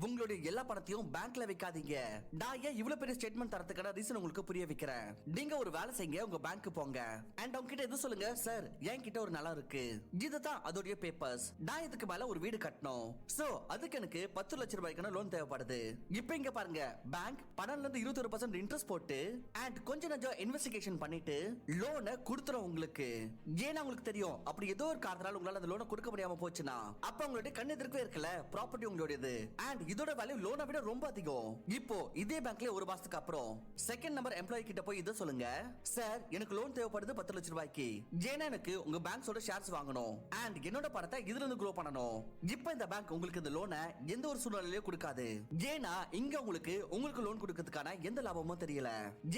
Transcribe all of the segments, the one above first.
В உங்களுடைய எல்லா பணத்தையும் பேங்க்ல வைக்காதீங்க. நான் ஏன் இவ்வளவு பெரிய ஸ்டேட்மெண்ட் தரத்துக்கான ரீசன் உங்களுக்கு புரிய வைக்கிறேன்? நீங்க ஒரு வேலை செய்யுங்க உங்க பேங்க் போங்க. அண்ட் அவங்க கிட்ட எது சொல்லுங்க? சார் என் கிட்ட ஒரு நிலம் இருக்கு. இதுதான் அதோடைய பேப்பர்ஸ் நான் இதுக்கு மேல ஒரு வீடு கட்டணும். சோ அதுக்கு எனக்கு பத்து லட்சம் ரூபாய்க்கான லோன் தேவைப்படுது. இப்போ இங்க பாருங்க. பேங்க் பணம்ல இருந்து இருபத்தி ஒரு பர்சன்ட் இன்ட்ரெஸ்ட் போட்டு அண்ட் கொஞ்சம் நஞ்சம் இன்வெஸ்டிகேஷன் பண்ணிட்டு லோனை கொடுத்துரும் உங்களுக்கு. ஏன்னா உங்களுக்கு தெரியும் அப்படி ஏதோ ஒரு காரணத்தால உங்களால அந்த லோனை கொடுக்க முடியாம போச்சுன்னா அப்ப உங்களுடைய கண்ணு எதிர்க்கவே இருக்கல. ப்ராப்பர்ட்டி உங்களுடையது. அண்ட் இதோட அதோட வேல்யூ லோனை விட ரொம்ப அதிகம். இப்போ இதே பேங்க்ல ஒரு மாசத்துக்கு அப்புறம் செகண்ட் நம்பர் எம்ப்ளாயி கிட்ட போய் இதை சொல்லுங்க. சார் எனக்கு லோன் தேவைப்படுது பத்து லட்சம் ரூபாய்க்கு. ஏன்னா எனக்கு உங்க பேங்க்ஸோட ஷேர்ஸ் வாங்கணும். அண்ட் என்னோட பணத்தை இதுல இருந்து க்ரோ பண்ணணும். இப்போ இந்த பேங்க் உங்களுக்கு இந்த லோனை எந்த ஒரு சூழ்நிலையிலும் கொடுக்காது. ஏன்னா இங்க உங்களுக்கு உங்களுக்கு லோன் கொடுக்கறதுக்கான எந்த லாபமும் தெரியல.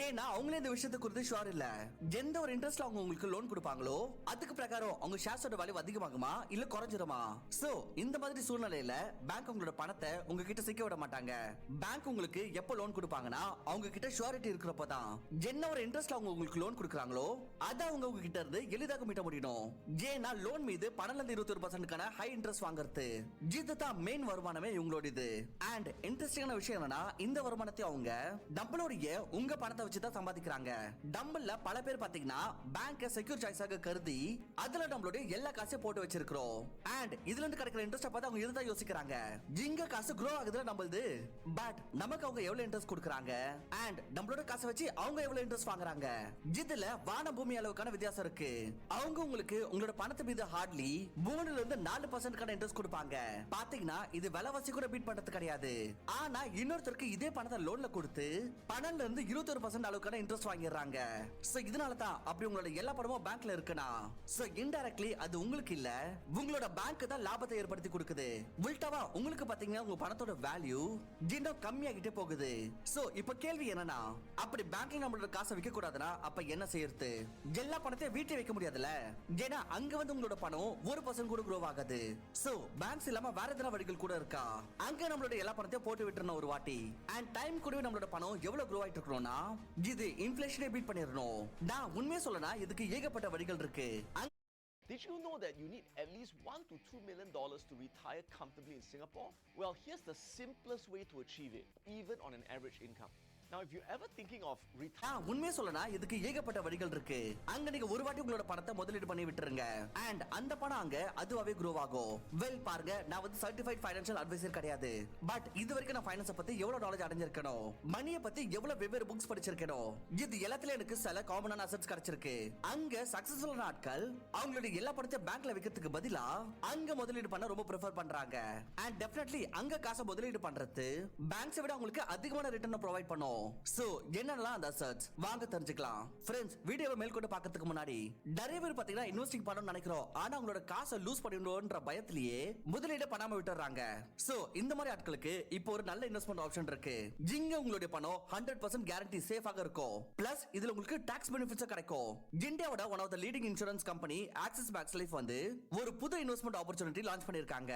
ஏன்னா அவங்களே இந்த விஷயத்தை குறித்து ஷுவர் இல்ல. எந்த ஒரு இன்ட்ரெஸ்ட்ல அவங்க உங்களுக்கு லோன் கொடுப்பாங்களோ அதுக்கு பிரகாரம் அவங்க ஷேர்ஸோட வேல்யூ அதிகமாகுமா? இல்ல குறைஞ்சிருமா? சோ இந்த மாதிரி சூழ்நிலையில பேங்க் உங்களோட பணத்தை உங்ககிட்ட சிக்க விட மாட்டாங்க. பேங்க் உங்களுக்கு எப்ப லோன் கொடுப்பாங்கன்னா அவங்க கிட்ட ஷுவாரிட்டி இருக்கிறப்ப தான் என்ன ஒரு இன்ட்ரெஸ்ட் அவங்க உங்களுக்கு லோன் கொடுக்குறாங்களோ அதை அவங்க உங்ககிட்ட இருந்து எளிதாக மீட்ட முடியும் ஏன்னா லோன் மீது பன்னெண்டு இருபத்தி ஒரு பர்சன்ட்கான ஹை இன்ட்ரெஸ்ட் வாங்குறது. இதுதான் மெயின் வருமானமே இவங்களோட இது அண்ட் இன்ட்ரெஸ்டிங்கான விஷயம் என்னன்னா இந்த வருமானத்தை அவங்க டம்பளோடைய உங்க பணத்தை வச்சு தான் சம்பாதிக்கிறாங்க. டம்பிள்ல பல பேர் பாத்தீங்கன்னா பேங்க செக்யூர் சாய்ஸாக கருதி அதுல நம்மளுடைய எல்லா காசையும் போட்டு வச்சிருக்கிறோம். அண்ட் இதுல இருந்து கிடைக்கிற இன்ட்ரெஸ்ட் பார்த்து அவங்க இருந்தா யோசிக்கிறாங்க. இங்க காசு க்ரோ ஆகுது ஆகுதுல நம்மளது பட் நமக்கு அவங்க எவ்வளவு இன்ட்ரெஸ்ட் கொடுக்குறாங்க? அண்ட் நம்மளோட காசை வச்சு அவங்க எவ்வளவு இன்ட்ரெஸ்ட் வாங்குறாங்க? இதுல வான பூமி அளவுக்கான வித்தியாசம் இருக்கு. அவங்க உங்களுக்கு உங்களோட பணத்தை மீது ஹார்ட்லி மூணுல இருந்து நாலு பர்சன்ட்கான இன்ட்ரெஸ்ட் கொடுப்பாங்க. பாத்தீங்கன்னா இது விலைவாசி கூட பீட் பண்றது கிடையாது. ஆனா இன்னொருத்தருக்கு இதே பணத்தை லோன்ல கொடுத்து பணம்ல இருந்து இருபத்தொரு பர்சன்ட் அளவுக்கான இன்ட்ரெஸ்ட் வாங்கிடுறாங்க. சோ இதனால தான் அப்படி உங்களோட எல்லா பணமும் பேங்க்ல இருக்குனா சோ இன்டைரக்ட்லி அது உங்களுக்கு இல்ல உங்களோட பேங்க் தான் லாபத்தை ஏற்படுத்தி கொடுக்குது. உல்டாவா உங்களுக்கு பாத்தீங்கன்னா உங்க பணத்தோட வேல்யூ தினம் கம்மியாகிட்டே போகுது. சோ இப்ப கேள்வி என்னன்னா அப்படி பேங்க்ல நம்மளோட காசை வைக்க கூடாதுன்னா அப்ப என்ன செய்யறது? எல்லா பணத்தையும் வீட்டை வைக்க முடியாதுல்ல? ஏன்னா அங்க வந்து உங்களோட பணம் ஒரு பர்சன்ட் கூட க்ரோ ஆகாது. சோ பேங்க்ஸ் இல்லாம வேற எதனா வழிகள் கூட இருக்கா? அங்க நம்மளோட எல்லா பணத்தையும் போட்டு விட்டுறணும் ஒரு வாட்டி. அண்ட் டைம் கூடவே நம்மளோட பணம் எவ்வளவு க்ரோ ஆயிட்டு இருக்கணும்னா இது இன்ஃபிளேஷனை பீட் பண்ணிடணும். நான் உண்மையை சொல்லனா இதுக்கு ஏகப்பட்ட வழிகள் இருக்கு. Did you know that you need at least one to two million dollars to retire comfortably in Singapore? Well, here's the simplest way to achieve it, even on an average income. Now, if you're ever thinking of retiring, உண்மையை சொல்லனா இதுக்கு ஏகப்பட்ட வழிகள் இருக்கு. அங்க நீங்க ஒரு வாட்டி உங்களோட பணத்தை முதலீடு பண்ணி விட்டுருங்க. அண்ட் அந்த பணம் அங்க அதுவாவே க்ரோ ஆகும். வெல் பாருங்க நான் வந்து சர்டிஃபைட் ஃபைனான்ஷியல் அட்வைசர் கிடையாது. பட் இது வரைக்கும் நான் ஃபைனான்ஸ் பத்தி எவ்வளவு நாலேஜ் அடைஞ்சிருக்கணும்? மணியை பத்தி எவ்வளவு வெவ்வேறு புக்ஸ் படிச்சிருக்கணும்? இது எல்லாத்துல எனக்கு சில காமனான அசெட்ஸ் கிடைச்சிருக்கு. அங்க சக்சஸ்ஃபுல் ஆட்கள் அவங்களுடைய எல்லா பணத்தையும் பேங்க்ல வைக்கிறதுக்கு பதிலா அங்க முதலீடு பண்ண ரொம்ப ப்ரிஃபர் பண்றாங்க. அண்ட் டெஃபினெட்லி அங்க காசை முதலீடு பண்றது பேங்க்ஸை விட அவங்களுக்கு அதிகமான ரிட்டர்ன் ப்ரொவைட் பண்ணும். சோ என்னெல்லாம் அந்த அசட்ஸ் வாங்க தெரிஞ்சுக்கலாம். ஃப்ரெண்ட்ஸ் வீடியோவை மேற்கொண்டு பார்க்கறதுக்கு முன்னாடி நிறைய பேர் பாத்தீங்கன்னா இன்வெஸ்டிங் பண்ணணும்னு நினைக்கிறோம். ஆனா அவங்களோட காசை லூஸ் பண்ணிடுவோன்ற பயத்திலேயே முதலீடு பண்ணாம விட்டுறாங்க. சோ இந்த மாதிரி ஆட்களுக்கு இப்போ ஒரு நல்ல இன்வெஸ்ட்மெண்ட் ஆப்ஷன் இருக்கு. இங்க உங்களுடைய பணம் ஹண்ட்ரட் பர்சன்ட் கேரண்டி சேஃபாக இருக்கும். பிளஸ் இதுல உங்களுக்கு டாக்ஸ் பெனிஃபிட்ஸ் கிடைக்கும். இந்தியாவோட one of the leading insurance company Axis Max Life வந்து ஒரு புது இன்வெஸ்ட்மெண்ட் ஆப்பர்ச்சுனிட்டி லான்ச் பண்ணிருக்காங்க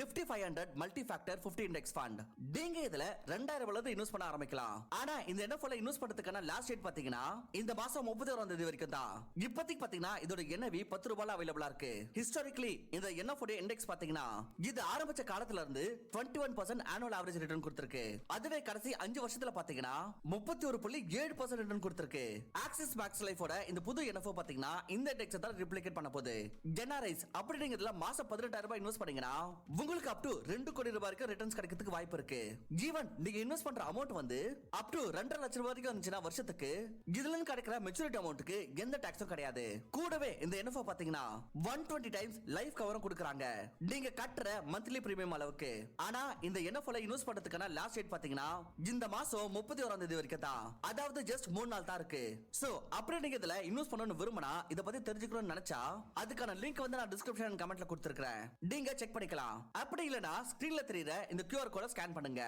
Nifty five hundred multi factor fifty index fund நீங்க இதுல ரெண்டாயிரம் ரூபாய் இன்வெஸ்ட் பண்ண ஆரம்பிக்கலாம். ஆனா இந்த என்எஃப்ல இன்வெஸ்ட் பண்றதுக்கான லாஸ்ட் டேட் பாத்தீங்கன்னா இந்த மாசம் முப்பத்தி ஓராம் தேதி வரைக்கும் தான். இப்போதைக்கு பாத்தீங்கன்னா இதோட என்எவி பத்து ரூபாய் அவைலபிளா இருக்கு. ஹிஸ்டாரிக்கலி இந்த என்எஃப் இண்டெக்ஸ் பாத்தீங்கன்னா இது ஆரம்பிச்ச காலத்துல இருந்து twenty one percent annual average return கொடுத்திருக்கு. அதுவே கடைசி அஞ்சு வருஷத்துல பாத்தீங்கன்னா முப்பத்தி ஒரு புள்ளி ஏழு பர்சன்ட் ரிட்டர்ன் கொடுத்திருக்கு. ஆக்சிஸ் மேக்ஸ் லைஃபோட இந்த புது என்எஃப்ஓ பாத்தீங்கன்னா இந்த இண்டெக்ஸ் தான் ரிப்ளிகேட் பண்ண போகுது. ஜெனரைஸ் அப்படிங்கிறதுல மாசம் பதினெட்டாயிரம் ரூபாய் இன்வெஸ்ட் பண்ணீங்கன்னா உங்களுக்கு அப் டு ரெண்டு கோடி ரூபாய்க்கு ரிட்டர்ன்ஸ் கிடைக்கிறதுக்கு வாய்ப்பு இருக்கு. ஈவன் நீங்க இன்வெஸ்ட் பண்ற அமௌண்ட் வந்து அப் டு ரெண்டரை லட்சம் ரூபாய் வரைக்கும் இருந்துச்சுன்னா வருஷத்துக்கு இதுல இருந்து கிடைக்கிற மெச்சூரிட்டி அமௌண்ட்டுக்கு எந்த டாக்ஸும் கிடையாது. கூடவே இந்த என்எஃப்ஓ பாத்தீங்கன்னா ஒன் டுவெண்ட்டி டைம்ஸ் லைஃப் கவரும் கொடுக்குறாங்க. நீங்க கட்டுற மந்த்லி பிரீமியம் அளவுக்கு. ஆனா இந்த என்எஃப்ஓல இன்வெஸ்ட் பண்றதுக்கான லாஸ்ட் டேட் பாத்தீங்கன்னா இந்த மாசம் முப்பத்தி ஓராம் தேதி வரைக்கும் தான். அதாவது ஜஸ்ட் மூணு நாள் தான் இருக்கு. சோ அப்படியே நீங்க இதுல இன்வெஸ்ட் பண்ணணும்னு விரும்பினா இத பத்தி தெரிஞ்சுக்கணும்னு நினைச்சா அதுக்கான லிங்க் வந்து நான் டிஸ்கிரிப்ஷன் கமெண்ட்ல கொடுத்துருக்கேன் நீங்க செக் பண்ணிக்கலாம். அப்படி இல்லனா ஸ்கிரீன்ல தெரியுற இந்த கியூஆர் கோட ஸ்கேன் பண்ணுங்க.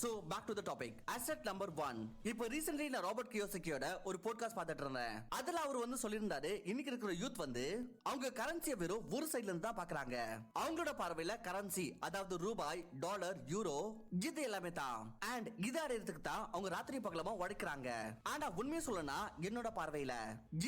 So back to the topic asset number one one இப்போ ரீசென்ட்லி நான் ராபர்ட் கியோசக்கியோட ஒரு போட்காஸ்ட் பார்த்துட்டு இருந்தேன். அதுல அவர் வந்து சொல்லியிருந்தாரு இன்னைக்கு இருக்கிற யூத் வந்து அவங்க கரன்சியை வெறும் ஒரு சைடுல இருந்து தான் பாக்குறாங்க. அவங்களோட பார்வையில கரன்சி அதாவது ரூபாய் டாலர் யூரோ இது எல்லாமே தான். அண்ட் இது அடையறதுக்கு தான் அவங்க ராத்திரி பகலமா உடைக்கிறாங்க. ஆனா உண்மையை சொல்லனா என்னோட பார்வையில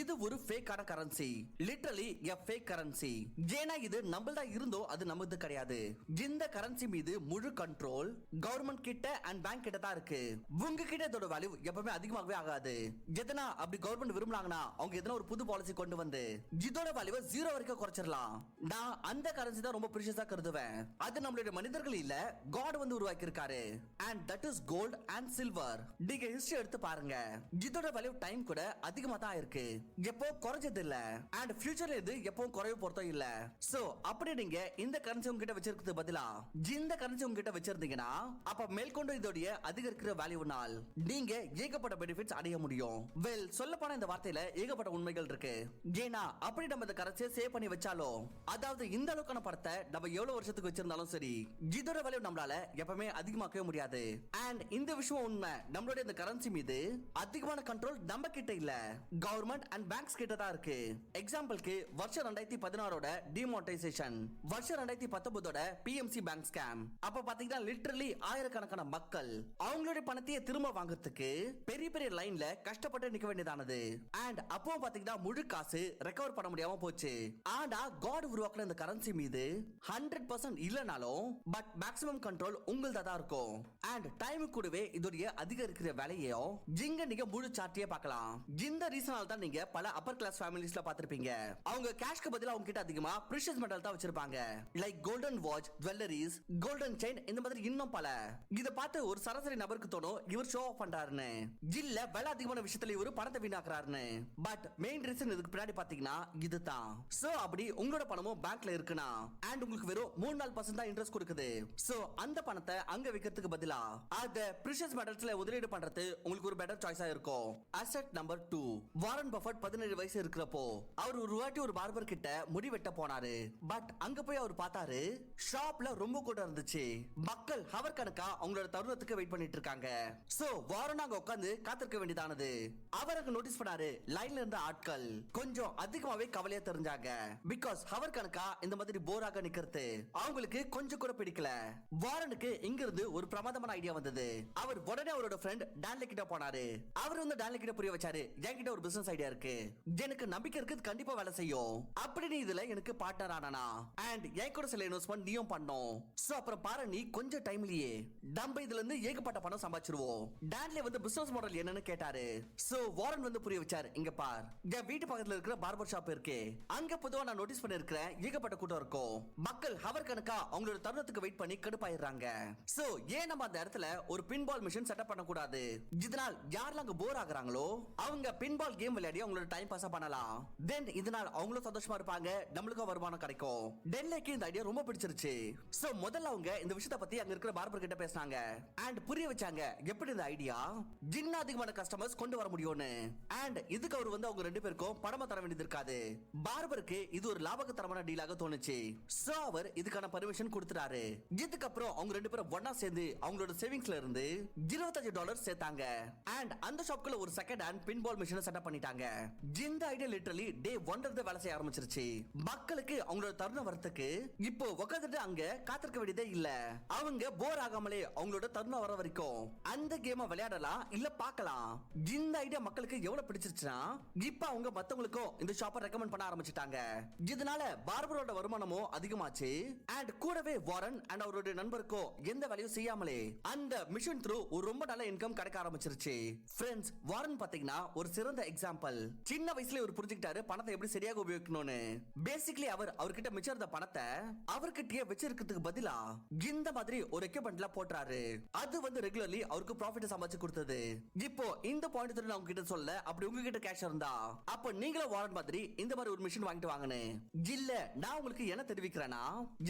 இது ஒரு ஃபேக்கான currency literally a fake currency ஏன்னா இது நம்மள்தான் இருந்தோ அது நமது கிடையாது. இந்த கரன்சி மீது முழு கண்ட்ரோல் கவர்மெண்ட் கிட்ட அண்ட் பேங்க் கிட்ட தான் இருக்கு. உங்க கிட்ட இதோட வேல்யூ எப்பவுமே அதிகமாகவே ஆகாது. எதனா அப்படி கவர்மெண்ட் விரும்புனாங்கன்னா அவங்க எதனா ஒரு புது பாலிசி கொண்டு வந்து இதோட வேல்யூவை ஜீரோ வரைக்கும் குறைச்சிடலாம். நான் அந்த கரன்சி தான் ரொம்ப பிரிஷியஸா கருதுவேன். அது நம்மளுடைய மனிதர்கள் இல்ல காட் வந்து உருவாக்கி இருக்காரு and that is gold and silver நீங்க ஹிஸ்டரி எடுத்து பாருங்க. இதோட வேல்யூ டைம் கூட அதிகமா தான் இருக்கு. எப்போ குறைஞ்சது இல்ல. அண்ட் ஃபியூச்சர்ல இது எப்பவும் குறைவு பொறுத்தோ இல்ல. சோ அப்படி நீங்க இந்த கரன்சி உங்ககிட்ட வச்சிருக்கிறது பதிலா இந்த கரன்சி உங்ககிட்ட வச்சிருந்தீங்கன்னா அப்ப மேற்கொண்டு இதோடைய அதிகரிக்கிற வேல்யூனால் நீங்க ஏகப்பட்ட பெனிஃபிட்ஸ் அடைய முடியும். வெல் சொல்ல போன இந்த வார்த்தையில ஏகப்பட்ட உண்மைகள் இருக்கு. ஏன்னா அப்படி நம்ம இந்த கரன்சியை சேவ் பண்ணி வச்சாலும் அதாவது இந்த அளவுக்கான படத்தை நம்ம எவ்வளவு வருஷத்துக்கு வச்சிருந்தாலும் சரி இதோட வேல்யூ நம்மளால எப்பவுமே அதிகமாக்கவே முடியாது. அண்ட் இந்த விஷயம் உண்மை. நம்மளுடைய இந்த கரன்சி மீது அதிகமான கண்ட்ரோல் நம்ம கிட்ட இல்ல. கவர்மெண்ட் அண்ட் பேங்க்ஸ் கிட்ட தான் இருக்கு. எக்ஸாம்பிளுக்கு வருஷம் ரெண்டாயிரத்தி பதினாறோட டிமோட்டைசேஷன் வருஷம் ரெண்டாயிரத்தி பத்தொன்பதோட பிஎம்சி பேங்க் ஸ்கேம் அப்ப பாத்தீங்கன்னா லிட்டரலி ஆயிரக்கணக்கான மக்கள் அவங்களுடைய பணத்தையே திரும்ப வாங்க வாங்குறதுக்கு பெரிய பெரிய லைன்ல கஷ்டப்பட்டு நிக்க வேண்டியதானது? அண்ட் அப்போ பாத்தீங்கன்னா முழு காசு ரெக்கவர் பண்ண முடியாம போச்சு. ஆனா காட் உருவாக்குன இந்த கரன்சி மீது ஹண்ட்ரட் பர்சன்ட் இல்லனாலும் பட் மேக்ஸிமம் கண்ட்ரோல் உங்கள்தா தான் இருக்கும். அண்ட் டைம் கூடவே இதோடைய அதிகரிக்கிற வேலையையும் நீங்க முழு சார்ட்டியே பார்க்கலாம். இந்த ரீசனால தான் நீங்க பல அப்பர் கிளாஸ் ஃபேமிலிஸ்ல பாத்திருப்பீங்க அவங்க கேஷ்க்கு பதிலா அவங்க கிட்ட அதிகமா பிரிஷியஸ் மெட்டல் தான் வச்சிருப்பாங்க. Like golden watch jewelleries golden chain இந்த மாதிரி இன்னும் பல. இத பார்த்து ஒரு சராசரி நபருக்கு தோணும் இவர் ஷோ பண்றாருன்னு. ஜில்ல வேலை அதிகமான விஷயத்துல இவரு பணத்தை வீணாக்குறாருன்னு. பட் மெயின் ரீசன் இதுக்கு பின்னாடி பாத்தீங்கன்னா இதுதான். சோ அப்படி உங்களோட பணமும் பேங்க்ல இருக்குன்னா அண்ட் உங்களுக்கு வெறும் மூணு நாள் பர்சன்ட் தான் இன்ட்ரெஸ்ட் கொடுக்குது. சோ அந்த பணத்தை அங்க வைக்கிறதுக்கு பதிலா அத பிரிஷியஸ் மெடல்ஸ்ல முதலீடு பண்றது உங்களுக்கு ஒரு பெட்டர் சாய்ஸா இருக்கும். Asset number two Warren Buffett பதினேழு வயசு இருக்கிறப்போ அவர் ஒரு வாட்டி ஒரு பார்பர் கிட்ட முடி வெட்ட போனாரு. பட் அங்க போய் அவர் பார்த்தாரு ஷாப்ல ரொம்ப கூட்டம் இருந்துச்சு. மக்கள் ஹவர் கணக்கா அவங்களோட தருணத்துக்கு வெயிட் பண்ணிட்டு இருக்காங்க. சோ வாரன் நாங்க உட்காந்து காத்திருக்க வேண்டியதானது? அவருக்கு நோட்டீஸ் பண்ணாரு. லைன்ல இருந்த ஆட்கள் கொஞ்சம் அதிகமாவே கவலையா தெரிஞ்சாங்க. பிகாஸ் ஹவர் கணக்கா இந்த மாதிரி போராக நிக்கிறது. அவங்களுக்கு கொஞ்சம் கூட பிடிக்கல. வாரனுக்கு இங்க இருந்து ஒரு பிரமாதமான ஐடியா வந்தது. அவர் உடனே அவரோட ஃப்ரெண்ட் டான்லி கிட்ட போனாரு. அவர் வந்து டான்லி கிட்ட புரிய வச்சாரு. என்கிட்ட ஒரு பிசினஸ் ஐடியா இருக்கு. எனக்கு நம்பிக்கை இருக்கு கண்டிப்பா வேலை செய்யும். அப்படி நீ இதுல எனக்கு பார்ட்னர் ஆனானா? அண்ட் என் கூட சில இன்வெஸ்ட்மெண்ட் நீயும் பண்ணோம். சோ அப்புறம் பாரு நீ கொஞ்சம் டைம்லயே நம்ம இதுல இருந்து ஏகப்பட்ட பணம் சம்பாதிச்சிருவோம். டான்லி வந்து பிசினஸ் மாடல் என்னன்னு கேட்டாரு. சோ வாரன் வந்து புரிய வச்சாரு. இங்க பார். என் வீட்டு பக்கத்துல இருக்கிற பார்பர் ஷாப் இருக்கு. அங்க பொதுவா நான் நோட்டீஸ் பண்ணிருக்கிறேன். ஏகப்பட்ட கூட்டம் இருக்கும். மக்கள் ஹவர் கணக்கா அவங்களோட தருணத்துக்கு வெயிட் பண்ணி கடுப்பாயிடுறாங்க. சோ ஏன் நம்ம அந்த இடத்துல ஒரு பின்பால் மிஷின் செட்டப் பண்ண கூடாது இதனால் யாரெல்லாம் அங்க போர் ஆகுறாங்களோ அவங்க பின்பால் கேம் விளையாடி அவங்களோட டைம் பாஸ் பண்ணலாம். தென் இதனால் அவங்களும் சந்தோஷமா இருப்பாங்க. நம்மளுக்கும் வருமானம் கிடைக்கும். டெல்லிக்கு இந்த ஐடியா ரொம்ப பிடிச்சிருச்சு. சோ முதல்ல அவங்க இந்த விஷயத்தை பத்தி அங்க இருக்கிற பார்பர் கிட்ட பேசினாங்க. அண்ட் புரிய வச்சாங்க. எப்படி இந்த ஐடியா இன்னும் அதிகமான கஸ்டமர்ஸ் கொண்டு வர முடியும்னு. அண்ட் இதுக்கு அவர் வந்து அவங்க ரெண்டு பேருக்கும் பணமா தர வேண்டியது இருக்காது. பார்பருக்கு இது ஒரு லாபகத்தரமான டீலாக தோணுச்சு. சோ அவர் இதுக்கான பர்மிஷன் கொடுத்துட்டாரு. இதுக்கப்புறம் அவங்க ரெண்டு பேரும் ஒன்னா சேர்ந்து அவங்களோட சேவிங்ஸ்ல இருந்து இருபத்தஞ்சு டாலர் சேர்த்தாங்க. அண்ட் அந்த ஷாப்க்குள்ள ஒரு செகண்ட் ஹேண்ட் பின்பால் மிஷினை செட்டப் பண்ணிட்டாங்க. ஜிந்த ஐடியா லிட்டரலி டே ஒன் இருந்து வேலை செய்ய ஆரம்பிச்சிருச்சு. மக்களுக்கு அவங்களோட தருணம் வரத்துக்கு இப்போ உட்காந்துட்டு அங்க காத்திருக்க வேண்டியதே இல்ல. அவங்க போர் ஆகாமலே அவங்களோட தருணம் வர வரைக்கும் அந்த கேமை விளையாடலாம் இல்ல பார்க்கலாம் இந்த ஐடியா மக்களுக்கு எவ்வளவு பிடிச்சிருச்சுன்னா இப்ப அவங்க மத்தவங்களுக்கும் இந்த ஷாப்பை ரெக்கமெண்ட் பண்ண ஆரம்பிச்சிட்டாங்க. இதனால பார்பரோட வருமானமும் அதிகமாச்சு. அண்ட் கூடவே வாரன் அண்ட் அவருடைய நண்பருக்கும் எந்த வேலையும் செய்யாமலே அந்த மிஷன் த்ரூ ஒரு ரொம்ப நல்ல இன்கம் கிடைக்க ஆரம்பிச்சிருச்சு. ஃப்ரெண்ட்ஸ் வாரன் பாத்தீங்கன்னா ஒரு சிறந்த எக்ஸாம்பிள் சின்ன வயசுல இவர் புரிஞ்சுக்கிட்டாரு பணத்தை எப்படி சரியாக உபயோகிக்கணும்னு. பேசிக்கலி அவர் அவர்கிட்ட மிச்சம் இருந்த பணத்தை அவர்கிட்டயே வச்சிருக்கிறதுக்கு பதிலா இந்த மாதிரி ஒரு எக்யூப்மெண்ட்ல போட்டுறாரு. அது வந்து ரெகுலர்லி அவருக்கு ப்ராஃபிட் சமைச்சு கொடுத்தது. இப்போ இந்த பாயிண்ட் நான் உங்ககிட்ட சொல்ல அப்படி உங்ககிட்ட கேஷ் இருந்தா அப்ப நீங்களும் வாரன் மாதிரி இந்த மாதிரி ஒரு மிஷின் வாங்கிட்டு வாங்கன்னு. இல்ல நான் உங்களுக்கு என்ன தெரிவிக்கிறேன்னா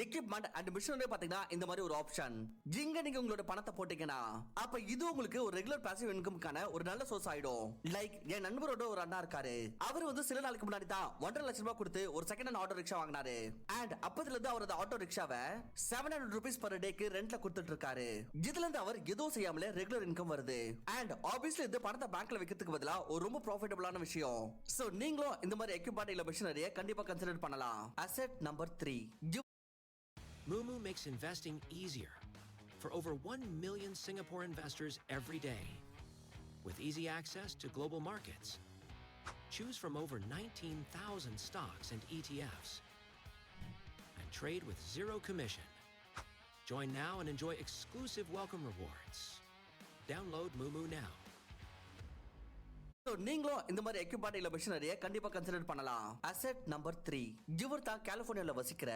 எக்யூப்மெண்ட் அண்ட் மிஷினரி பாத்தீங்கன்னா இந்த மாதிரி ஒரு ஆப்ஷன் இங்க நீங்க உங்களோட பணத்தை போட்டீங்கன்னா அப்ப இது உங்களுக்கு ஒரு ரெகுலர் பாசிவ் இன்கம்க்கான ஒரு நல்ல சோர்ஸ் ஆயிடும். லைக் என் நண்பரோட ஒரு அண்ணா இருக்காரு. அவர் வந்து சில நாளுக்கு முன்னாடி தான் ஒன்றரை லட்சம் ரூபாய் கொடுத்து ஒரு செகண்ட் ஹேண்ட் ஆட்டோ ரிக்ஷா வாங்கினாரு. அண்ட் அப்பத்துல இருந்து அவரது ஆட்டோ ரிக்ஷாவை செவன் ஹண்ட்ரட் ருபீஸ் பர் டேக்கு ரெண்ட்ல கொடுத்துட்டு இருக்காரு. இதுல இருந்து அவர் எதுவும் செய்யாமலே ரெகுலர் இன்கம் வருது அண்ட் ஆப்வியஸ்லி இது பணத்தை பேங்க்ல வைக்கிறதுக்கு பதிலா ஒரு ரொம்ப ப்ராஃபிட்டபிளான விஷயம் சோ நீங்களும் இந்த மாதிரி எக்யூப்மெண்ட் இல்ல மிஷினரியை கண்டிப்பா கன்சிடர் பண்ணலாம் asset number three Moomoo makes investing easier for over 1 million Singapore investors every day. With easy access to global markets, choose from over 19,000 stocks and ETFs, and trade with zero commission. Join now and enjoy exclusive welcome rewards. Download Moomoo now. நீங்களும் இந்த மாதிரி equipment இல்ல மிஷினரிய கண்டிப்பா consider பண்ணலாம் asset number three ஜிவர்தா கலிபோர்னியால வசிக்கிற